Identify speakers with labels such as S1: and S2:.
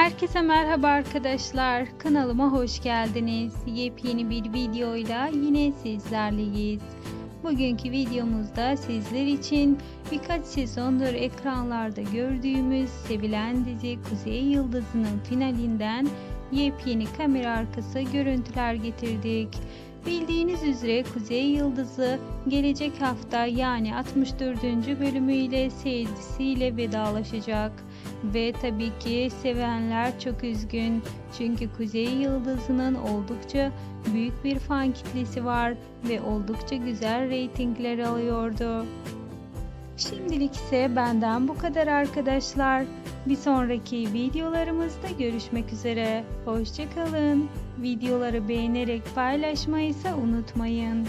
S1: Herkese merhaba arkadaşlar. Kanalıma hoş geldiniz. Yepyeni bir videoyla yine sizlerleyiz. Bugünkü videomuzda sizler için birkaç sezondur ekranlarda gördüğümüz sevilen dizi Kuzey Yıldızı'nın finalinden yepyeni kamera arkası görüntüler getirdik. Bildiğiniz üzere Kuzey Yıldızı gelecek hafta yani 64. bölümüyle seyircisiyle vedalaşacak. Ve tabii ki sevenler çok üzgün. Çünkü Kuzey Yıldızı'nın oldukça büyük bir fan kitlesi var ve oldukça güzel reytingler alıyordu. Şimdilik ise benden bu kadar arkadaşlar. Bir sonraki videolarımızda görüşmek üzere. Hoşçakalın. Videoları beğenerek paylaşmayı ise unutmayın.